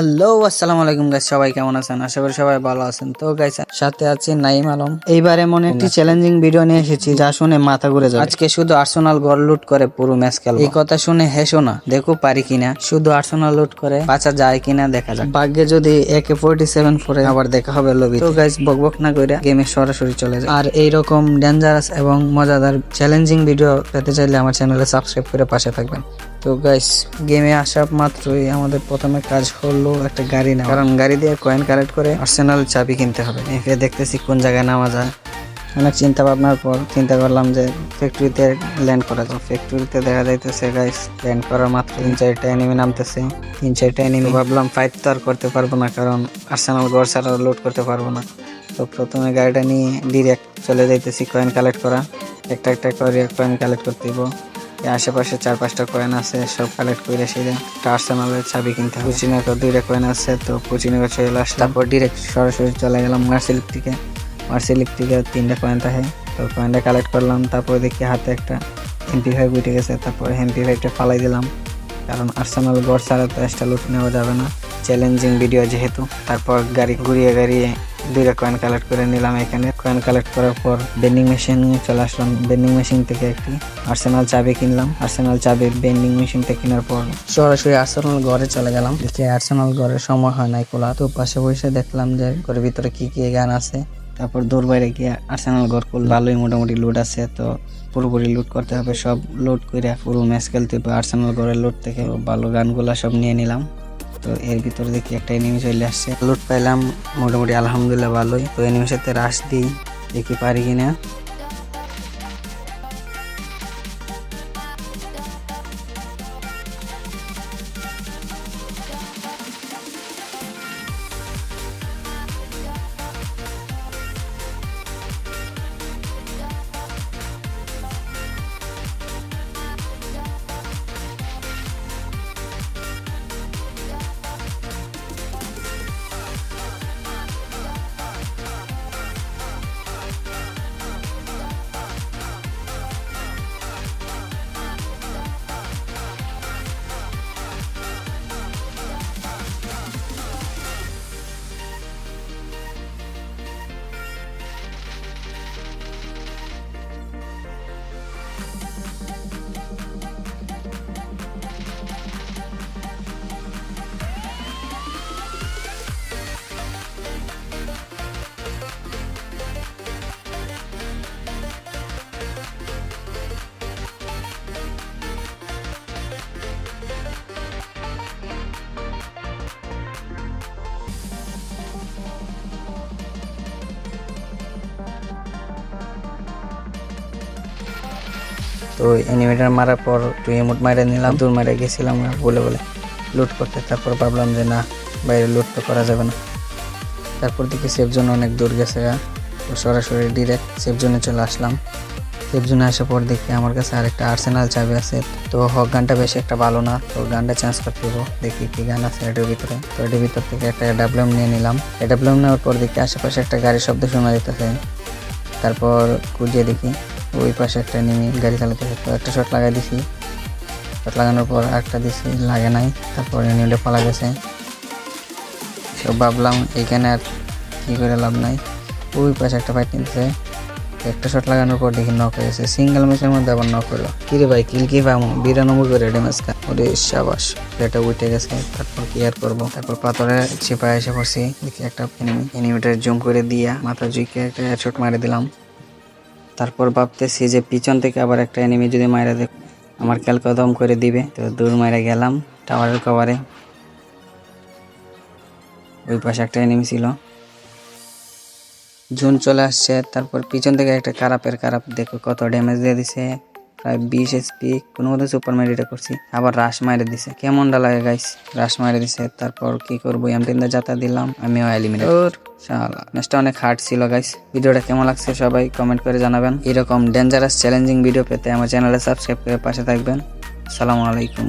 Hello আসসালামু আলাইকুম guys সবাই কেমন আছেন? আশা করি সবাই ভালো আছেন। তো গাইস সাথে আছে নাইম আলম। এইবার এমন একটি চ্যালেঞ্জিং ভিডিও নিয়ে এসেছি যা শুনে মাথা ঘুরে যাবে। আজকে শুধু আর্সেনাল গড় লুট করে পুরো ম্যাচ খেলব। এই কথা শুনে হেসো না দেখো পারি কিনা। শুধু আর্সেনাল লুট করে বাঁচা যায় কিনা দেখা যাক। ভাগ্যে যদি একে ফোর্টি সেভেন ফোরে আবার দেখা হবে লবি তো গাইস বকবক না করে গেমে সরাসরি চলে যায় আর এইরকম ডেঞ্জারাস এবং মজাদার চ্যালেঞ্জিং ভিডিও পেতে চাইলে আমার চ্যানেলে সাবস্ক্রাইব করে পাশে থাকবেন। তো গাইস গেমে আসা মাত্রই আমাদের প্রথমে কাজ হলো একটা গাড়ি নেওয়া। কারণ গাড়ি দিয়ে কয়েন কালেক্ট করে আর্সেনাল চাবি কিনতে হবে। এফে দেখতেছি কোন জায়গায় নামা যায়। অনেক চিন্তা ভাবনার পর চিন্তা করলাম যে ফ্যাক্টরিতে ল্যান্ড করা যায় ফ্যাক্টরিতে দেখা যাইতেছে গাইস ল্যান্ড করার মাত্র তিন চারটা এনিমি নামতেছে। তিন চারটা এনিমি ভাবলাম ফাইট তো আর করতে পারব না, কারণ আর্সেনাল গড় ছাড়া লোড করতে পারব না। তো প্রথমে গাড়িটা নিয়ে ডিরেক্ট চলে যাইতেছি কয়েন কালেক্ট করা। একটা একটা করে কয়েন কালেক্ট করতে আশেপাশে চার পাঁচটা কয়েন আছে, সব কালেক্ট করে সেটা আর্সেনালের চাবি কিনতে হবে। পুচিনাকর দুইটা কয়েন আছে, তো পুচিনাকর চলে আসলাম। তারপর ডিরেক্ট সরাসরি চলে গেলাম মার্সেলিক থেকে। মার্সেলিক থেকে তিনটা কয়েন থাকে, তো কয়েনটা কালেক্ট করলাম। তারপর দেখি হাতে একটা এমপি ফাইভ উঠে গেছে, তারপর এমপি ফাইভটা ফালাই দিলাম। কারণ আর্সেনাল গড় ছাড়া তো একটা লুট নেওয়া যাবে না। চ্যালেঞ্জিং ভিডিও যেহেতু, তারপর গাড়ি ঘুরিয়ে গাড়িয়ে দুইটা কয়েন কালেক্ট করে নিলাম এখানে। কয়েন কালেক্ট করার পর বেন্ডিং মেশিন চলে আসলাম। বেন্ডিং মেশিন থেকে একটি আর্সেনাল চাবি কিনলাম। আর্সেনাল চাবি বেন্ডিং মেশিন থেকে কেনার পর সরাসরি আর্সেনাল ঘরে চলে গেলাম। দেখি আর্সেনাল ঘরের সময় হয় নাই খোলা তো পাশে বসে দেখলাম যে ঘরের ভিতরে কি কি গান আছে। তারপর দূর বাইরে গিয়ে আর্সেনাল ঘর করল ভালোই মোটামুটি লুট আছে। তো পুরোপুরি লুট করতে হবে। সব লোড করে পুরো ম্যাচ খেলতে হবে। আর্সেনাল ঘরের লুট থেকে ভালো গানগুলা সব নিয়ে নিলাম। তো এর ভিতরে দেখি একটা এনিমি চলে আসছে। লুট পাইলাম, মোটামুটি আলহামদুলিল্লাহ ভালোই। তো এনিমির সাথে রাশ দিই, দেখি পারি কিনা। তো এনিমেটার মারার পর তুই এমুট মারে নিলাম। দূর মারে গেছিলাম বলে বলে লুট করতে। তারপর ভাবলাম যে না, বাইরে লুট তো করা যাবে না। তারপর দেখি সেফ জোন অনেক দূর গেছে তো সরাসরি ডিরেক্ট সেফ জোনে চলে আসলাম। সেফ জোনে আসার পর দেখি আমার কাছে আরেকটা আর্সেনাল চাবি আছে। তো হক গানটা বেশি একটা ভালো না, তো গানটা চেঞ্জ করতে দেবো দেখি কি গান আছে এটার ভিতরে। তো এটার ভিতর থেকে একটা ডাবলুম নিয়ে নিলাম। ডাবলুম নেওয়ার পর দেখি আশেপাশে একটা গাড়ির শব্দ শোনা যেতেছে তারপর খুঁজে দেখি ওই পাশে একটা নেমে গাড়ি চালাতে একটা শট লাগাই দিছি। শট লাগানোর পর একটা দিছি, লাগে নাই। তারপর এনিউলে পালা গেছে। সব ভাবলাম এখানে আর কী করে লাভ নাই। ওই পাশে একটা ফাইট নিতেছে একটা শট লাগানোর পর দেখি নক হয়ে গেছে। সিঙ্গেল ম্যাচের মধ্যে আবার নক হলো। কিরে ভাই, কিল কি পাবো বিরানব্বই করে ড্যামেজ খা ওরে সাবাস, এটা উঠে গেছে। তারপর কি আর করব? তারপর পাথরে চিপায় এসে পড়ছি। দেখি একটা এনিমিটার জুম করে দিয়া মাথা জুইকে একটা শট মারে দিলাম। তারপর ভাবতেছি যে পিছন থেকে আবার একটা এনিমি যদি মায়েরা দেখ আমার খেল কদম করে দিবে। তো দূর মায়েরা গেলাম টাওয়ারের কভারে ওই পাশে একটা এনিমি ছিল। জুন চলে আসছে, তারপর পিছন থেকে একটা খারাপের খারাপ দেখো কত ড্যামেজ দিয়ে দিছে। প্রায় বিশ এসপি কোনো মতো সুপার মেডিটা করছি। আবার রাশ মাইরে দিছে। কেমনটা লাগে গাইস রাশ মাইরে দিছে। তারপর কি করব? এম টেন যাতা দিলাম আমিও এলিমিনেট শালা ম্যাচটা অনেক হার্ড ছিল গাইস ভিডিওটা কেমন লাগছে সবাই কমেন্ট করে জানাবেন। এরকম ডেঞ্জারাস চ্যালেঞ্জিং ভিডিও পেতে আমার চ্যানেলে সাবস্ক্রাইব করে পাশে থাকবেন। সালামু আলাইকুম।